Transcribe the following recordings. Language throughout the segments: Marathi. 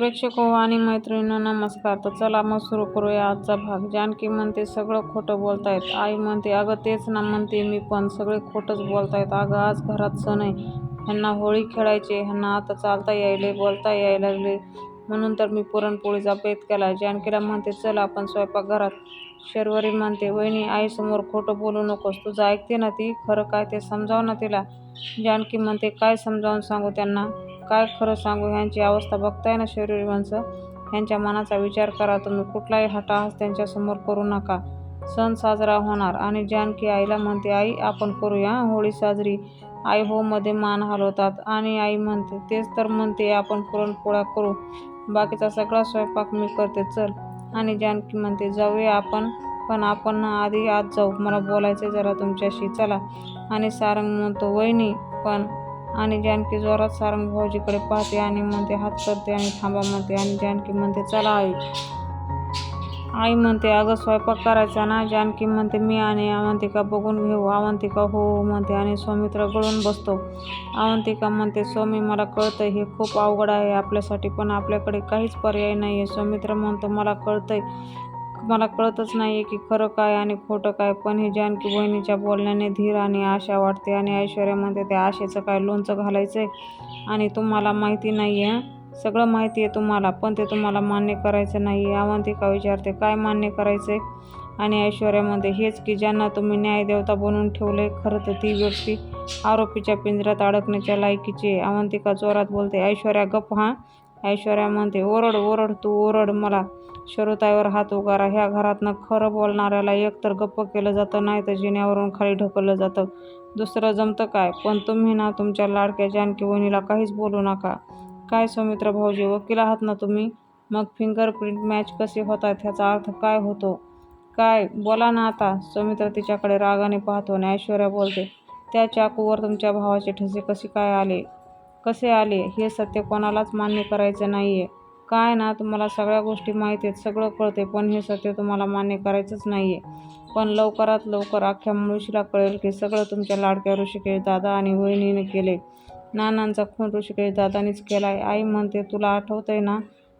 प्रेक्षक हो आणि मैत्रिणींनो नमस्कार. तर चला मग सुरू करूया आजचा भाग. जानकी म्हणते सगळं खोटं बोलतायत. आई म्हणते अगं तेच ना म्हणते मी पण सगळे खोटंच बोलतायत. अगं आज घरात सण आहे. ह्यांना होळी खेळायचे ह्यांना आता चालता यायले बोलता यायला लागले. म्हणून तर मी पुरणपोळीचा बेत केला. जानकीला म्हणते चल आपण स्वयंपाकघरात. शर्वरी म्हणते वहिनी आईसमोर खोटं बोलू नकोस. तुझं ऐकते ना ती? खरं काय ते समजाव ना तिला? जानकी म्हणते काय समजावून सांगू त्यांना? काय खरं सांगू? ह्यांची अवस्था बघताय ना शरीर माणसं? ह्यांच्या मनाचा विचार करा तुम्ही. कुठलाही हटाहस त्यांच्यासमोर करू नका. सण साजरा होणार आणि जानकी आईला म्हणते आई आपण करूया होळी साजरी. आई हो मध्ये मान हलवतात आणि आई म्हणते तेच तर म्हणते आपण पुरणपोळ्या करू. बाकीचा सगळा स्वयंपाक मी करते. चल. आणि जानकी म्हणते जाऊया आपण पण आपण आधी आत जाऊ. मला बोलायचं जरा तुमच्याशी. चला. आणि सारंग म्हणतो वहिनी पण आणि जानकी जोरात सारंग भाऊजीकडे पाहते आणि म्हणते हात करते आणि थांबा म्हणते आणि जानकी म्हणते चला आई. आई म्हणते अगं स्वयंपाक करायचा ना. जानकी म्हणते मी आणि अवंतिका बघून घेऊ. अवंतिका हो हो म्हणते आणि सौमित्र गळून बसतो. अवंतिका म्हणते स्वामी मला कळतं हे खूप अवघड आहे आपल्यासाठी पण आपल्याकडे काहीच पर्याय नाही आहे सौमित्र म्हणतो मला कळतंय मला कळतच नाही आहे की खरं काय आणि खोटं काय पण हे जानकी बहिणीच्या बोलण्याने धीर आणि आशा वाटते आणि ऐश्वर्या म्हणते त्या आशेचं काय लोणचं घालायचं आहे आणि तुम्हाला माहिती नाही आहे सगळं माहिती आहे तुम्हाला पण ते तुम्हाला मान्य करायचं नाही आहे अवंतिका विचारते काय मान्य करायचं आहे आणि ऐश्वर्यामध्ये हेच की ज्यांना तुम्ही न्यायदेवता बनवून ठेवले खरं तर ती व्यक्ती आरोपीच्या पिंजऱ्यात अडकण्याच्या लायकीची आहे. अवंतिका जोरात बोलते ऐश्वर्या गप हां? ऐश्वर्या म्हणते ओरड ओरड तू ओरड मला शरुताईवर हात उगारा. ह्या घरातनं खरं बोलणाऱ्याला एकतर गप्प केलं जातं नाही तर जिन्यावरून खाली ढकललं जातं. दुसरं जमतं काय? पण तुम्ही ना तुमच्या लाडक्या जानकी वहिनीला काहीच बोलू नका. काय सौमित्र भाऊजी वकील आहात ना तुम्ही? मग फिंगरप्रिंट मॅच कसे होतात ह्याचा अर्थ काय होतो? काय? बोला ना आता. सौमित्र तिच्याकडे रागाने पाहतो आणि ऐश्वर्या बोलते त्या चाकूवर तुमच्या भावाचे ठसे कसे काय आले? कसे आले? हे सत्य कोणालाच मान्य करायचं नाही आहे काय ना तुम्हाला सगळ्या गोष्टी माहिती आहेत सगळं कळते पण हे सत्य तुम्हाला मान्य करायचंच नाही आहे पण लवकरात लवकर अख्ख्या मुळशीला कळेल की सगळं तुमच्या लाडक्या ऋषिकेश दादा आणि वहिनीने केले नानांचा खून ऋषिकेश दादानीच केला आहे आई म्हणते तुला आठवतंय ना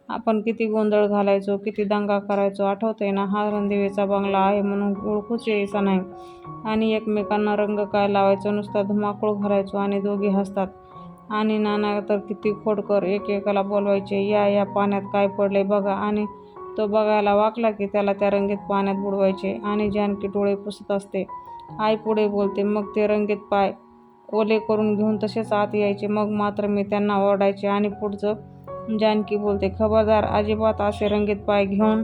आपण किती गोंधळ घालायचो किती दंगा करायचो. आठवतंय ना हा रणदेवीचा बंगला आहे म्हणून ओळखूच यायचा नाही. आणि एकमेकांना रंग काय लावायचो नुसता धुमाकूळ घालायचो आणि दोघी हसतात. आणि नाना तर किती खोडकर एकेकाला बोलवायचे या या पाण्यात काय पडले बघा. आणि तो बघायला वाकला की त्याला त्या रंगीत पाण्यात बुडवायचे आणि जानकी डोळे पुसत असते. आई पुढे बोलते मग ते रंगीत पाय ओले करून घेऊन तसेच आत यायचे. मग मात्र मी त्यांना ओरडायचे आणि पुढचं जानकी बोलते खबरदार अजिबात असे रंगीत पाय घेऊन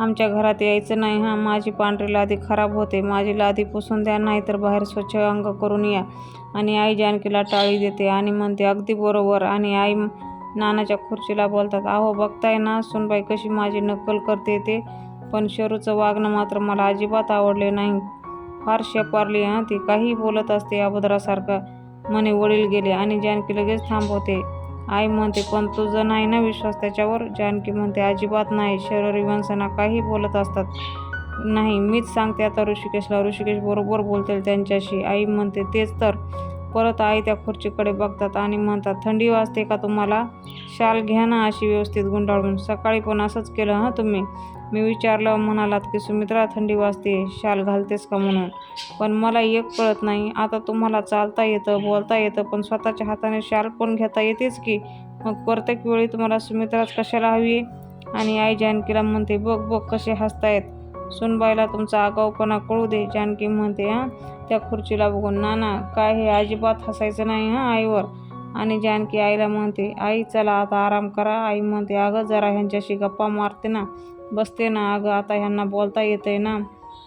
आमच्या घरात यायचं नाही. हां माझी पांढरी लादी खराब होते. माझी लादी पुसून द्या नाही तर बाहेर स्वच्छ अंग करून या. आणि आई जानकीला टाळी देते आणि म्हणते अगदी बरोबर. आणि आई नानाच्या खुर्चीला बोलतात अहो बघताय ना सुनबाई कशी माझी नक्कल करते ते. पण शरूचं वागणं मात्र मला अजिबात आवडले नाही. फार शेपारली हां ती. काही बोलत असते अभद्रासारखं. म्हणे वडील गेले आणि जानकी लगेच थांबवते. आई म्हणते पण तुझं नाही ना विश्वास त्याच्यावर? जानकी म्हणते अजिबात नाही. शरीर माणसांना काही बोलत असतात. नाही मीच सांगते आता ऋषिकेशला. ऋषिकेश बरोबर बोलतील त्यांच्याशी. आई म्हणते तेच तर. परत आई त्या खुर्चीकडे बघतात आणि म्हणतात थंडी वाजते का तुम्हाला? शाल घ्या ना अशी व्यवस्थित गुंडाळून. सकाळी पण असंच केलं हां तुम्ही? मी विचारलं म्हणालात की सुमित्रा थंडी वाजते शाल घालतेस का म्हणून? पण मला एक कळत नाही आता तुम्हाला चालता येतं बोलता येतं पण स्वतःच्या हाताने शाल पण घेता येतेच की? मग प्रत्येक वेळी तुम्हाला सुमित्राच कशाला हवी? आणि आई जानकीला म्हणते बघ बघ कसे हसतायत. सुनबाईला तुमचा आगाऊपणा कळू दे जानकी म्हणते हां. त्या खुर्चीला बघून नाना काय हे अजिबात हसायचं नाही हां आईवर? आणि जानकी आईला म्हणते आई चला आता आराम करा. आई म्हणते अगं जरा ह्यांच्याशी गप्पा मारते ना बसते ना अगं आता ह्यांना बोलता येते ना.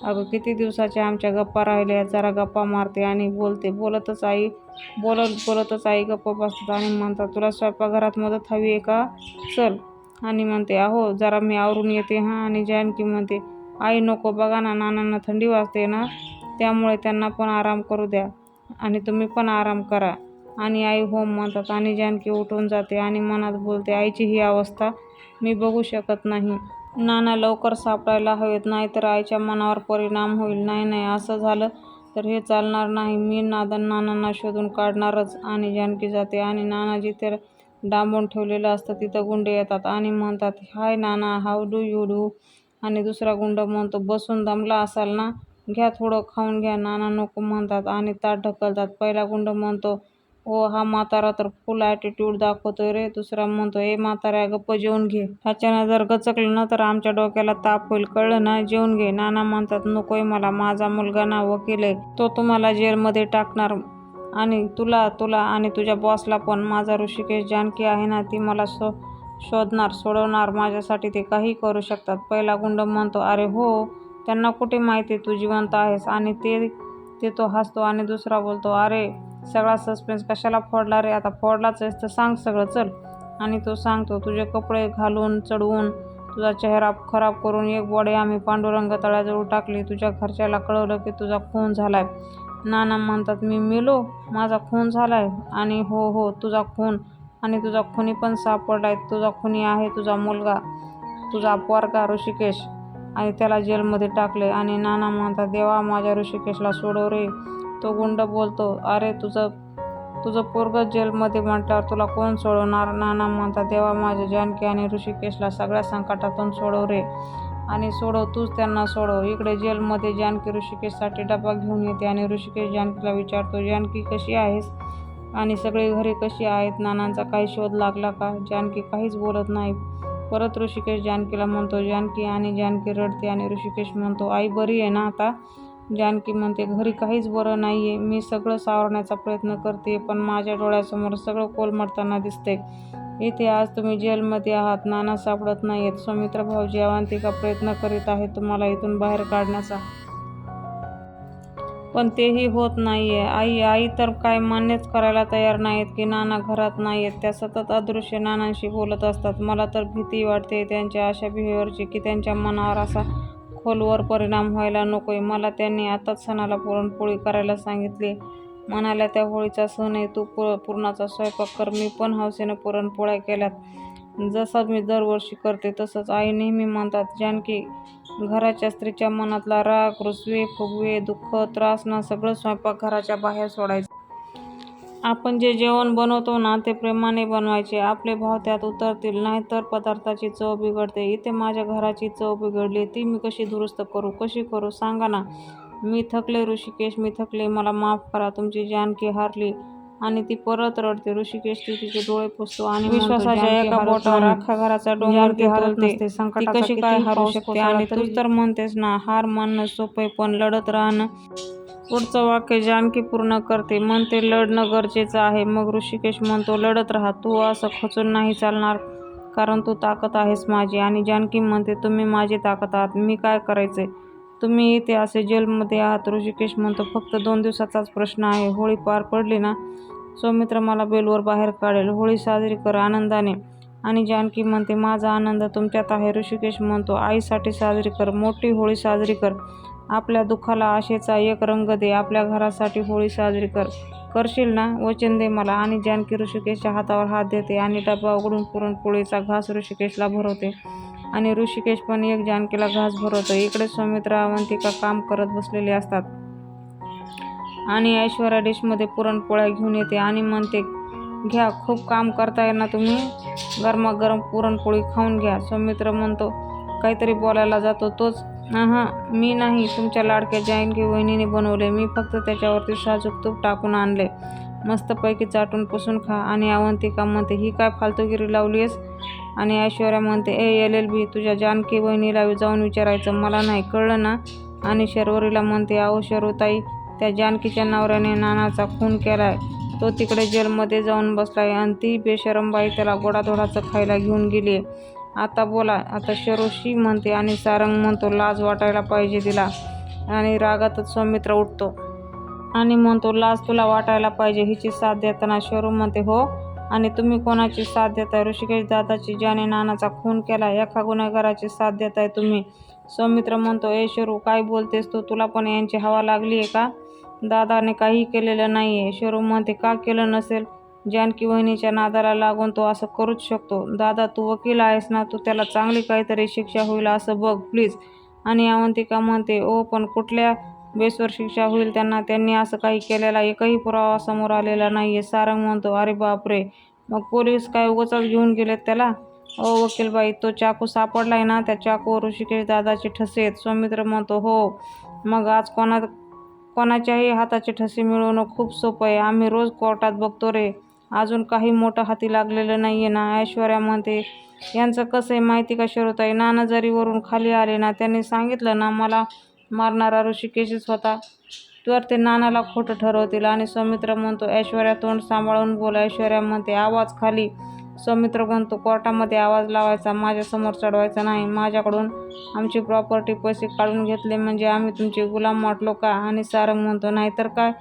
अगं किती दिवसाच्या आमच्या गप्पा राहिल्या जरा गप्पा मारते आणि बोलते. बोलतच आई बोलत बोलतच आई गप्पा बसतात आणि म्हणतात तुला स्वयंपाकघरात मदत हवी आहे का? चल. आणि म्हणते अहो जरा मी आवरून येते हां. आणि जानकी म्हणते आई नको बघा ना नानांना थंडी वाजते ना. त्यामुळे त्यांना पण आराम करू द्या आणि तुम्ही पण आराम करा. आणि आई हो म्हणतात आणि जानकी उठून जाते आणि मनात बोलते आईची ही अवस्था मी बघू शकत नाही. नाना लवकर सापडायला हवेत नाही तर आईच्या मनावर परिणाम होईल. नाही नाही असं झालं तर हे चालणार नाही. मी नादन नानांना शोधून काढणारच. आणि जानकी जाते आणि नाना जिथे डांबून ठेवलेलं असतं तिथं गुंडे येतात आणि म्हणतात hi Nana how do you do? आणि दुसरा गुंड म्हणतो बसून दमला असाल ना? घ्या थोडं खाऊन घ्या. नाना नको म्हणतात आणि ताट ढकलतात. पहिला गुंड म्हणतो ओ हा म्हातारा तर फुल ॲटिट्यूड दाखवतोय रे. दुसरा म्हणतो ए म्हाताऱ्या गप्प जेवून घे. ह्याच्यानं जर गचकलं ना तर आमच्या डोक्याला ताप होईल. कळलं ना? जेवून घे. नाना म्हणतात नकोय मला. माझा मुलगा ना वकील आहे. तो तुम्हाला जेलमध्ये टाकणार आणि तुला तुला आणि तुझ्या बॉसला पण. माझा ऋषिकेश जानकी आहे ना ती मला सो शोधणार सोडवणार. माझ्यासाठी ते काही करू शकतात. पहिला गुंड म्हणतो अरे हो त्यांना कुठे माहिती तू जिवंत आहेस आणि ते ते तो हसतो आणि दुसरा बोलतो अरे सगळा सस्पेन्स कशाला फोडला रे? आता फोडलाच आहेस तर सांग सगळं चल. आणि तो सांगतो तुझे कपडे घालून चढवून तुझा चेहरा खराब करून एक बॉडी आम्ही पांडुरंग तळ्याजवळ टाकली. तुझ्या घरच्याला कळवलं की तुझा खून झालाय. नाना म्हणतात मी मेलो? माझा खून झालाय? आणि हो हो तुझा खून. आणि तुझा खुनी पण सापडलाय. तुझा खुनी आहे तुझा मुलगा. तुझा पोरगा ऋषिकेश. आणि त्याला जेलमध्ये टाकले. आणि नाना म्हणतात देवा माझ्या ऋषिकेशला सोडव रे. तो गुंड बोलतो अरे तुझं तुझं पोरग जेलमध्ये म्हटल्यावर तुला कोण सोडवणार? नाना म्हणतात देवा माझ्या जानकी आणि ऋषिकेशला सगळ्या संकटातून सोडव रे. आणि सोडव तूच त्यांना सोडव. इकडे जेलमध्ये जानकी ऋषिकेशसाठी डबा घेऊन येते आणि ऋषिकेश जानकीला विचारतो जानकी कशी आहेस? आणि सगळी घरी कशी आहेत? नानांचा काही शोध लागला का? जानकी काहीच बोलत नाही. परत ऋषिकेश जानकीला म्हणतो. जानकी आणि जानकी रडते आणि ऋषिकेश म्हणतो आई बरी आहे ना आता? जानकी म्हणते घरी काहीच बरं नाही आहे मी सगळं सावरण्याचा प्रयत्न करते पण माझ्या डोळ्यासमोर सगळं कोलमडताना दिसते इथे आज तुम्ही जेलमध्ये आहात. नाना सापडत नाहीत सौमित्र भाऊजी अवांतिका प्रयत्न करीत आहेत तुम्हाला इथून बाहेर काढण्याचा. पण तेही होत नाही आहे आई आई तर काय मान्यच करायला तयार नाहीत की नाना घरात नाही आहेत त्या सतत अदृश्य नानांशी बोलत असतात. मला तर भीती वाटते त्यांच्या अशा बिहेवियरची की त्यांच्या मनावर असा खोलवर परिणाम व्हायला नकोय. मला त्यांनी आताच सणाला पुरणपोळी करायला सांगितली. म्हणाल्या त्या होळीचा सण आहे तू पु पुरणाचा स्वयंपाक कर. मी पण हौसेनं पुरणपोळ्या केल्यात. जसं मी दरवर्षी करते तसंच आई नेहमी म्हणतात जानकी घराच्या स्त्रीच्या मनातला राग रुसवे फुगवे दुःख त्रास ना सगळं स्वयंपाक घराच्या बाहेर सोडायचं. आपण जे जेवण बनवतो ना ते प्रेमाने बनवायचे. आपले भाव त्यात उतरतील नाहीतर पदार्थाची चव बिघडते. इथे माझ्या घराची चव बिघडली ती मी कशी दुरुस्त करू कशी करू? सांगा ना. मी थकले ऋषिकेश मी थकले मला माफ करा तुमची जानकी हारली. आणि ती परत रडते. ऋषिकेश ती तिचे डोळे पुसतो आणि विश्वासाच्या एका बोटावर अख्ख्या घराचा डोंगर ती हरत नसते. ती कशी काय हारू शकते आणि तू तर म्हणतेस ना हार मानणं सोपं पण लढत राहणं पुढचं वाक्य जानकी पूर्ण करते. म्हणते लढणं गरजेचं आहे. मग ऋषिकेश म्हणतो लढत राहा. तू असं खचून नाही चालणार कारण तू ताकद आहेस माझी. आणि जानकी म्हणते तुम्ही माझी ताकद आहात. मी काय करायचंय? तुम्ही इथे असे जेलमध्ये आहात. ऋषिकेश म्हणतो फक्त दोन दिवसाचाच प्रश्न आहे. होळी पार पडली ना सौमित्र मला बेलवर बाहेर काढेल. होळी साजरी कर आनंदाने. आणि जानकी म्हणते माझा आनंद तुमच्यात आहे. ऋषिकेश म्हणतो आईसाठी साजरी कर मोठी होळी साजरी कर. आपल्या दुःखाला आशेचा एक रंग दे. आपल्या घरासाठी होळी साजरी कर. करशील ना? वचन दे मला. आणि जानकी ऋषिकेशच्या हातावर हात देते आणि डबा उघडून पुरणपोळीचा घास ऋषिकेशला भरवते. आणि ऋषिकेश पण एक जानकीला घास भरवतो. इकडे सौमित्र अवंतिका काम करत बसलेले असतात. आणि ऐश्वर्या डिशमध्ये पुरणपोळ्या घेऊन येते आणि म्हणते घ्या खूप काम करताय ना तुम्ही? गरमागरम पुरणपोळी खाऊन घ्या. सौमित्र म्हणतो काहीतरी बोलायला जातो तोच. हां मी नाही. तुमच्या लाडक्या जानकी वहिनीने बनवले. मी फक्त त्याच्यावरती साजूक तूप टाकून आणले. मस्तपैकी चाटून पुसून खा. आणि अवंतिका म्हणते ही काय फालतूगिरी लावली आहेस आणि ऐश्वर्या म्हणते ए एल एल बी तुझ्या जानकी बहिणीला जाऊन विचारायचं. मला नाही कळलं ना? आणि शर्वरीला म्हणते अहो शर्वताई त्या जानकीच्या नवऱ्याने नानाचा खून केलाय. तो तिकडे जेलमध्ये जाऊन बसलाय आणि ती बेशरमबाई त्याला गोडाधोडाचं खायला घेऊन गेली आता बोला. आता शरोशी म्हणते आणि सारंग म्हणतो लाज वाटायला पाहिजे तिला. आणि रागातच सौमित्र उठतो आणि म्हणतो लाज तुला वाटायला पाहिजे हिची साथ देताना. शरू म्हणते हो आणि तुम्ही कोणाची साथ देताय? ऋषिकेश दादाची ज्याने नानाचा खून केला एका गुन्हेगाराची साथ देताय तुम्ही? सौमित्र म्हणतो ए शेरू काय बोलतेस तू? तुला पण यांची हवा लागली आहे का? दादाने काही केलेलं नाही आहे शेरू म्हणते का केलं नसेल? जानकी वहिनीच्या नादाला लागून तो असं करूच शकतो. दादा तू वकील आहेस ना तू त्याला चांगली काहीतरी शिक्षा होईल असं बघ प्लीज. आणि अवंतिका म्हणते ओ पण कुठल्या बेसवर शिक्षा होईल त्यांना त्यांनी असं काही केलेला एकही पुरावा समोर आलेला नाही आहे सारंग म्हणतो अरे बापरे! मग पोलीस काय उगाच घेऊन गेलेत त्याला? ओ वकीलबाई तो चाकू सापडलाय ना त्या चाकूवर ऋषिकेश दादाचे ठसे आहेत. सौमित्र म्हणतो हो मग आज कोणा कोणाच्याही हाताचे ठसे मिळवणं खूप सोपं आहे. आम्ही रोज कोर्टात बघतो रे. अजून काही मोठं हाती लागलेलं नाही आहे ना. ऐश्वर्या म्हणते यांचं कसं आहे माहिती का शरोताई? नाना जरी खाली आले ना त्यांनी सांगितलं ना मला मारणारा ऋषिकेशच होता. तर ते नानाला खोटं ठरवतील आणि सौमित्र म्हणतो ऐश्वर्या तोंड सांभाळून बोल. ऐश्वर्या म्हणते आवाज खाली. सौमित्र म्हणतो कोर्टामध्ये आवाज लावायचा माझ्यासमोर चढवायचा नाही. माझ्याकडून आमची प्रॉपर्टी पैसे काढून घेतले म्हणजे आम्ही तुमचे गुलाम वाटलो का आणि सारंग म्हणतो नाहीतर काय?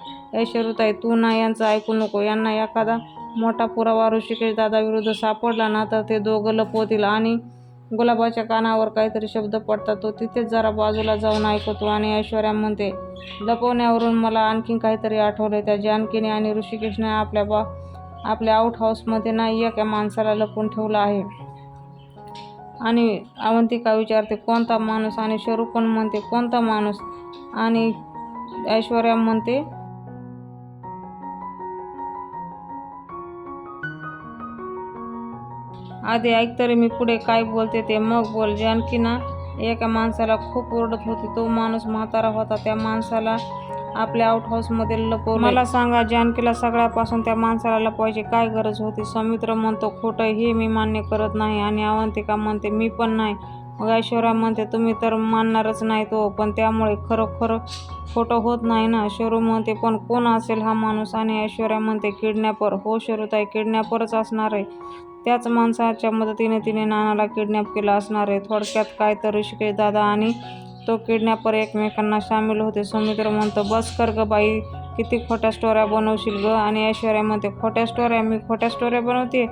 ऐश्वर्याताई तू ना यांचं ऐकू नको. यांना एखादा मोठा पुरावा ऋषिकेश दादाविरुद्ध सापडला ना तर ते दोघं लपवतील आणि गुलाबाच्या कानावर काहीतरी शब्द पडतात तो तिथेच जरा बाजूला जाऊन ऐकतो आणि ऐश्वर्या म्हणते लपवण्यावरून मला आणखीन काहीतरी आठवलं त्या जानकीने आणि ऋषिकेशने आपल्या बा आपल्या आउट हाऊसमध्ये नाही एका माणसाला लपवून ठेवलं आहे. आणि अवंतिका विचारते कोणता माणूस? आणि शरू पण म्हणते कोणता माणूस? आणि ऐश्वर्या म्हणते आधी ऐक तरी मी पुढे काय बोलते ते मग बोल. जानकी ना एका माणसाला खूप ओरडत होती. तो माणूस म्हातारा होता. त्या माणसाला आपल्या आउट हाऊसमध्ये लपवलं. मला सांगा जानकीला सगळ्यापासून त्या माणसाला लपवायची काय गरज होती? समित्र म्हणतो खोटं हे मी मान्य करत नाही आणि अवंतिका म्हणते मी पण नाही. मग ऐश्वर्या म्हणते तुम्ही तर मानणारच नाही तो पण त्यामुळे खरोखर खोटं होत नाही ना? शरू म्हणते पण कोण असेल हा माणूस? आणि ऐश्वर्या म्हणते किडनॅपर. हो शरूताई किडनॅपरच असणार आहे. त्याच माणसाच्या मदतीने तिने नानाला किडनॅप केला असणार आहे. थोडक्यात काय तर ऋषिकेश दादा आणि तो किडनॅपर एकमेकांना सामील होते. सौमित्र म्हणतो बस कर ग बाई किती खोट्या स्टोऱ्या बनवशील ग? आणि ऐश्वर्या म्हणते खोट्या स्टोऱ्या मी खोट्या स्टोऱ्या बनवते?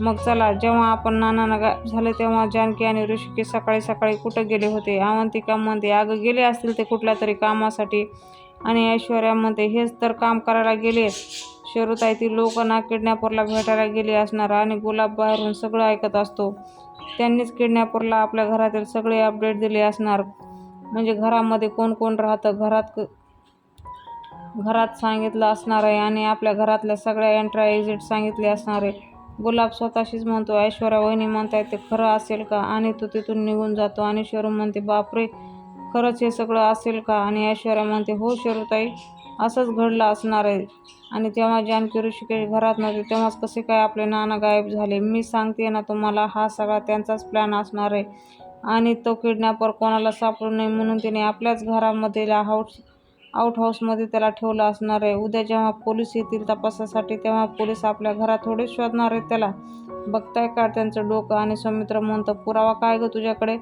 मग चला जेव्हा आपण नाना नगा झाले तेव्हा जानकी आणि ऋषिके सकाळी सकाळी कुठं गेले होते? अवंतिका म्हणते अगं गेले असतील ते कुठल्या तरी कामासाठी. आणि ऐश्वर्या म्हणते हेच तर काम करायला गेले. शरूताई ती लोक ना किडनॅपरला भेटायला गेली असणार आणि गुलाब बाहेरून सगळं ऐकत असतो. त्यांनीच किडनॅपरला आपल्या घरातील सगळे अपडेट दिले असणार. म्हणजे घरामध्ये कोण कोण राहतं? घरात क- घरात सांगितलं असणार आहे आणि आपल्या घरातल्या सगळ्या एंट्रा एक्झिट सांगितले असणार आहे. गुलाब स्वतःशीच म्हणतो ऐश्वर्या वहिनी म्हणताय ते खरं असेल का? आणि तो तिथून निघून जातो. आणि शरू म्हणते बापरे खरंच हे सगळं असेल का? आणि ऐश्वर्या म्हणते हो शरूताई असंच घडलं असणार आहे. आणि तेव्हा जानकी ऋषिकेश घरात नव्हते तेव्हाच कसे काय आपले नाना गायब झाले. मी सांगते ना तुम्हाला हा सगळा त्यांचाच प्लॅन असणार आहे. आणि तो किडनॅपर कोणाला सापडू नये म्हणून तिने आपल्याच घरामध्ये हाऊस आउट हाऊसमध्ये त्याला ठेवलं असणार आहे. उद्या जेव्हा पोलीस येतील तपासासाठी तेव्हा पोलीस आपल्या घरात थोडे शोधणार आहेत त्याला. बघताय का त्यांचं डोकं? आणि सौमित्र म्हणतं पुरावा काय गं तुझ्याकडे?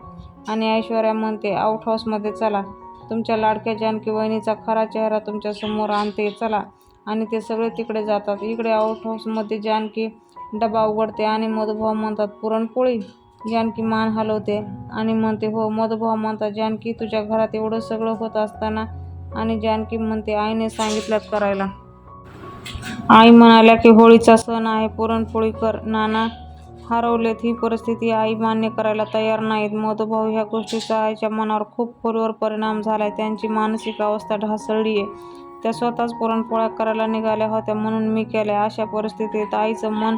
आणि ऐश्वर्या म्हणते आउट हाऊसमध्ये चला. तुमच्या लाडक्या जानकी वहिनीचा खरा चेहरा तुमच्यासमोर आणते. चला. आणि ते सगळे तिकडे जातात. इकडे आउट हाऊसमध्ये जानकी डबा उघडते आणि मधुभाव म्हणतात पुरणपोळी? जानकी मान हलवते आणि म्हणते हो मधुभाव म्हणतात जानकी तुझ्या घरात एवढं सगळं होत असताना आणि जानकी म्हणते आईने सांगितलं करायला. आई म्हणाल्या की होळीचा सण आहे पुरणपोळी कर. नाना हरवलेत ही परिस्थिती आई मान्य करायला तयार नाहीत. मधुभाऊ ह्या गोष्टीचा आईच्या मनावर खूप खोलवर परिणाम झालाय. त्यांची मानसिक अवस्था ढासळली आहे. त्या स्वतःच पुरणपोळ्या करायला निघाल्या होत्या म्हणून मी केल्या. अशा परिस्थितीत आईचं मन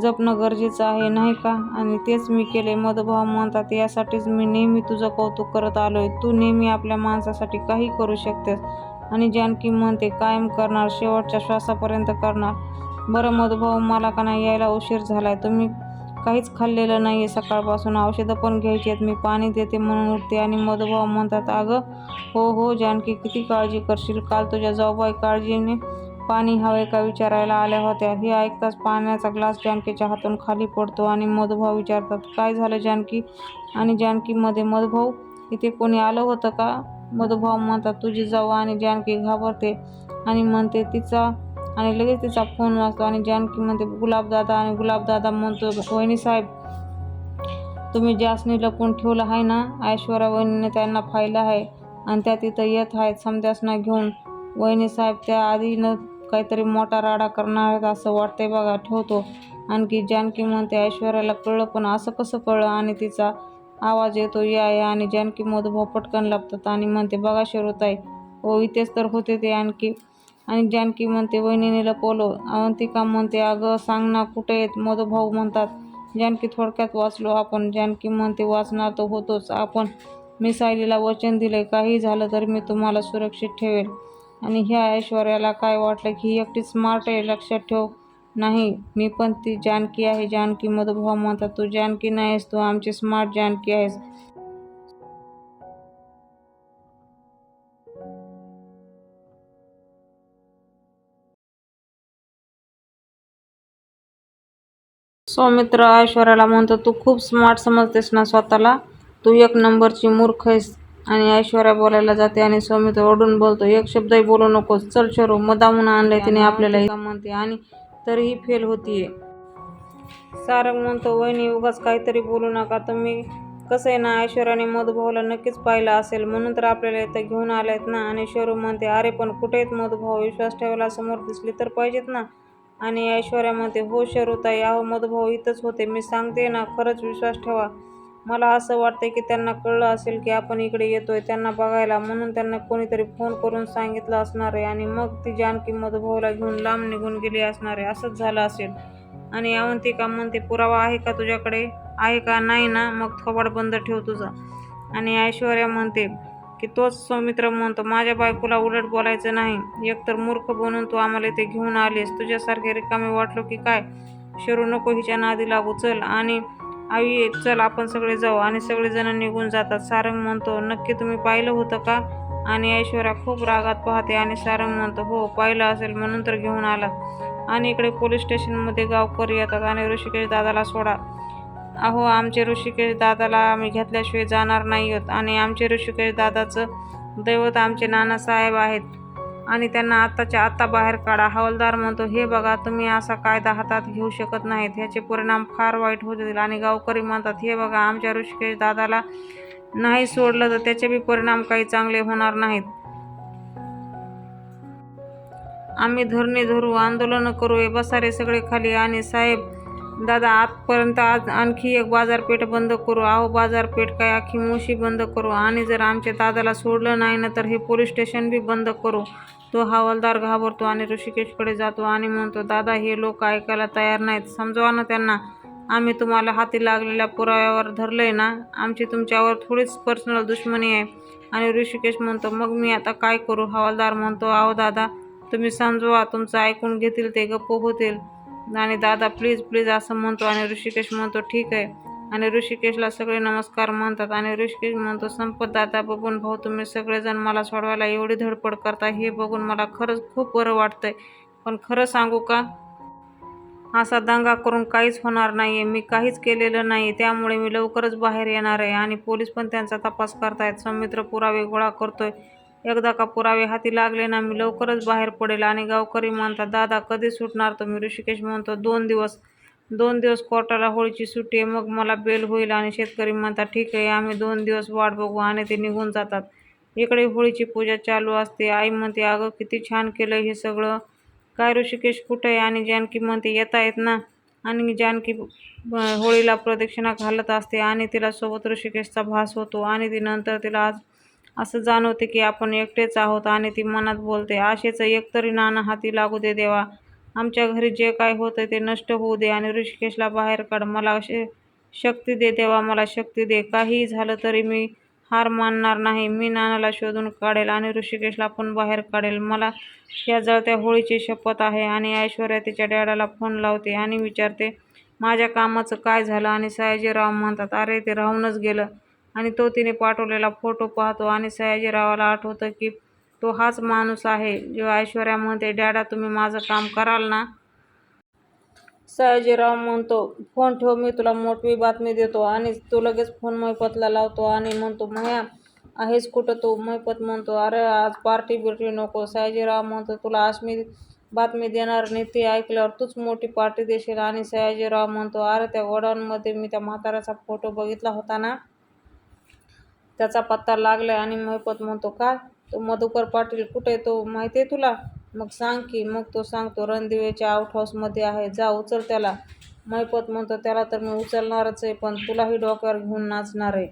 जपणं गरजेचं आहे नाही का? आणि तेच मी केले मधुभाऊ म्हणतात यासाठीच मी नेहमी तुझं कौतुक करत आलो आहे तू नेहमी आपल्या माणसासाठी काही करू शकतेस. आणि जानकी म्हणते कायम करणार शेवटच्या श्वासापर्यंत करणार. बरं मधुभाऊ मला का नाही यायला उशीर झाला आहे तुम्ही काहीच खाल्लेलं नाही आहे सकाळपासून. औषधं पण घ्यायची आहेत. मी पाणी देते म्हणून उठते. आणि मधुभाव म्हणतात अगं हो हो जानकी किती काळजी करशील? काल तुझ्या जाऊबाई काळजीने पाणी हवे का विचारायला आल्या होत्या. हे ऐकताच पाण्याचा ग्लास जानकीच्या हातून खाली पडतो आणि मधुभाऊ विचारतात काय झालं जानकी? आणि जानकीमध्ये मधुभाऊ इथे कोणी आलं होतं का? मधुभाऊ म्हणतात तुझी जाऊ आणि जानकी घाबरते आणि म्हणते तिचा आणि लगेच तिचा फोन वाजतो आणि जानकी म्हणते गुलाबदादा आणि गुलाबदादा म्हणतो वहिनी साहेब तुम्ही जास्नी लपून ठेवलं आहे ना? ऐश्वर्या वहिनीने त्यांना पाहिलं आहे आणि त्या तिथं येत आहेत समध्यासना घेऊन. वहिनी साहेब त्या न काहीतरी मोठा राडा करणार आहेत असं वाटतंय बघा ठेवतो. आणखी जानकी म्हणते ऐश्वर्याला कळलं पण असं कसं कळलं? आणि तिचा आवाज येतो या या. आणि जानकी मधुभाऊ पटकन लागतात आणि म्हणते बघा शरोताई. हो इथेच तर होते ते आणखी. आणि जानकी म्हणते वहिनीने लपवलं अवंतिका म्हणते अगं सांग ना कुठे आहेत? मधुभाऊ म्हणतात जानकी थोडक्यात वाचलो आपण. जानकी म्हणते वाचणार तर होतोच. आपण मी सायलीला वचन दिले काही झालं तर मी तुम्हाला सुरक्षित ठेवेल आणि ह्या ऐश्वर्याला काय वाटलं की ही एकटी स्मार्ट आहे लक्षात ठेव. नाही मी पण ती जानकी आहे. जानकी मधुभाव म्हणतात तू जानकी नाहीस तू आमची स्मार्ट जानकी आहेस. सौमित्र ऐश्वर्याला म्हणतो तू खूप स्मार्ट समजतेस ना स्वतःला. तू एक नंबरची मूर्ख आहेस. आणि ऐश्वर्या बोलायला जाते आणि सौमित्र ओढून बोलतो एक शब्दही बोलू नकोस. चल शरू. मदामून आणलंय तिने आपल्याला म्हणते आणि तरीही फेल होतीये. सारंग म्हणतो वहिनी उगाच काहीतरी बोलू नका. तुम्ही कसं आहे ना ऐश्वर्याने मधुभाऊला नक्कीच पाहिलं असेल. म्हणून तर आपल्याला इथं घेऊन आलेत ना. आणि शरू म्हणते अरे पण कुठे आहेत मधुभाऊ विश्वास ठेवायला समोर दिसली तर पाहिजेत ना. आणि ऐश्वर्या म्हणते हो शरूताई अहो मधुभाऊ इथंच होते. मी सांगते ना खरंच विश्वास ठेवा. मला असं वाटतंय की त्यांना कळलं असेल की आपण इकडे येतोय त्यांना बघायला. म्हणून त्यांना कोणीतरी फोन करून सांगितलं असणार आहे आणि मग ती जानकी मधुभाऊला घेऊन लांब निघून गेली असणार आहे. असंच झालं असेल. आणि अवंतिका म्हणते पुरावा आहे का तुझ्याकडे? आहे का? नाही ना. मग थोबाड बंद ठेव तुझा. आणि ऐश्वर्या म्हणते की तोच सौमित्र म्हणतो माझ्या बायकोला उलट बोलायचं नाही. एकतर मूर्ख बनून तू आम्हाला इथे घेऊन आलीस. तुझ्यासारखे रिकामे वाटलो की काय? शरू नको हिच्या नादी लागू. चल. आणि आई चल आपण सगळे जाऊ. आणि सगळेजण निघून जातात. सारंग म्हणतो नक्की तुम्ही पाहिलं होतं का? आणि ऐश्वर्या खूप रागात पाहते आणि सारंग म्हणतो हो पाहिलं असेल म्हणून तर घेऊन आला. आणि इकडे पोलीस स्टेशनमध्ये गावकरी येतात आणि ऋषिकेश दादाला सोडा. अहो आमचे ऋषिकेश दादाला आम्ही घेतल्याशिवाय जाणार नाही आहोत. आणि आमचे ऋषिकेश दादाचं दैवत आमचे नानासाहेब आहेत. आणि त्यांना आत्ताच्या आत्ता बाहेर काढा. हवालदार म्हणतो हे बघा तुम्ही असा कायदा हातात घेऊ शकत नाहीत. ह्याचे परिणाम फार वाईट होतील आणि गावकरी म्हणतात हे बघा आमच्या ऋषिकेश दादाला नाही सोडलं तर त्याचे बी परिणाम काही चांगले होणार नाहीत. आम्ही धरणे धरू आंदोलन करू हे बसारे सगळे खाली. आणि साहेब दादा आजपर्यंत आज आणखी एक बाजारपेठ बंद करू. अहो बाजारपेठ काय आखी मुशी बंद करू? आणि जर आमच्या दादाला सोडलं नाही ना तर हे पोलीस स्टेशन बी बंद करू. तो हवालदार घाबरतो आणि ऋषिकेशकडे जातो आणि म्हणतो दादा हे लोक ऐकायला तयार नाहीत. समजवा ना त्यांना. आम्ही तुम्हाला हाती लागलेल्या पुराव्यावर धरलं आहे ना? आमची तुमच्यावर थोडीच पर्सनल दुश्मनी आहे. आणि ऋषिकेश म्हणतो मग मी आता काय करू? हवालदार म्हणतो अहो दादा तुम्ही समजवा. तुमचं ऐकून घेतील ते गप्प होतील. आणि दादा प्लीज प्लीज असं म्हणतो आणि ऋषिकेश म्हणतो ठीक आहे. आणि ऋषिकेशला सगळे नमस्कार म्हणतात आणि ऋषिकेश म्हणतो संपत दादा बघून भाऊ तुम्ही सगळेजण मला सोडवायला एवढी धडपड करता हे बघून मला खरंच खूप बरं वाटतंय. पण खरं सांगू का? असा दंगा करून काहीच होणार नाही आहे मी काहीच केलेलं नाही. त्यामुळे मी लवकरच बाहेर येणार आहे आणि पोलीस पण त्यांचा तपास करतायत. सौमित्र पुरावे गोळा करतोय. एकदा का पुरावे हाती लागले ना मी लवकरच बाहेर पडेल आणि गावकरी म्हणतात दादा कधी सुटणार तुम्ही? ऋषिकेश म्हणतो दोन दिवस. दोन दिवस कोर्टाला होळीची सुट्टी आहे मग मला बेल होईल. आणि शेतकरी म्हणतात ठीक आहे आम्ही दोन दिवस वाट बघू. आणि ते निघून जातात. इकडे होळीची पूजा चालू असते. आई म्हणते अगं किती छान केलं हे सगळं. काय ऋषिकेश कुठं आहे? आणि जानकी म्हणते येता येत ना. आणि जानकी होळीला प्रदक्षिणा घालत असते आणि तिला सोबत ऋषिकेशचा भास होतो आणि ती नंतर तिला आज असं जाणवते की आपण एकटेच आहोत आणि ती मनात बोलते आशेचं एकतरी नाणं हाती लागू दे देवा. आमच्या घरी जे काय होतं ते नष्ट होऊ दे आणि ऋषिकेशला बाहेर काढ. मला असे शक्ती दे देवा मला शक्ती दे. काहीही झालं तरी मी हार मानणार नाही. मी नानाला शोधून काढेल आणि ऋषिकेशला पण बाहेर काढेल. मला या जळत्या होळीची शपथ आहे आणि ऐश्वर्या तिच्या डॅडाला फोन लावते आणि विचारते माझ्या कामाचं काय झालं? आणि सयाजीराव म्हणतात अरे ते राहूनच गेलं. आणि तो तिने पाठवलेला फोटो पाहतो आणि सयाजीरावाला आठवतं की तो हाच माणूस आहे जो ऐश्वर्या म्हणते डॅडा तुम्ही माझं काम कराल ना? सयाजीराव म्हणतो फोन ठेव मी तुला मोठी बातमी देतो आणि तो लगेच फोन मैपतला लावतो आणि म्हणतो मया आहेस कुठं? तो मैपत म्हणतो अरे आज पार्टी बिर्टी नको. सयाजीराव म्हणतो तुला आज मी बातमी देणार नाही ते ऐकल्यावर तूच मोठी पार्टी देशील. आणि सयाजीराव म्हणतो अरे त्या गोडाऊनमध्ये मी त्या म्हाताऱ्याचा फोटो बघितला होता ना? त्याचा पत्ता लागलाय आणि महिपत म्हणतो काय तो मधुकर पाटील कुठे तो माहिती आहे तुला? मग सांग की मग तो सांगतो रणदिवेच्या आउट हाऊसमध्ये आहे जा उचल त्याला. मैपत म्हणतो त्याला तर मी उचलणारच आहे पण तुलाही डोक्यावर घेऊन नाचणार आहे.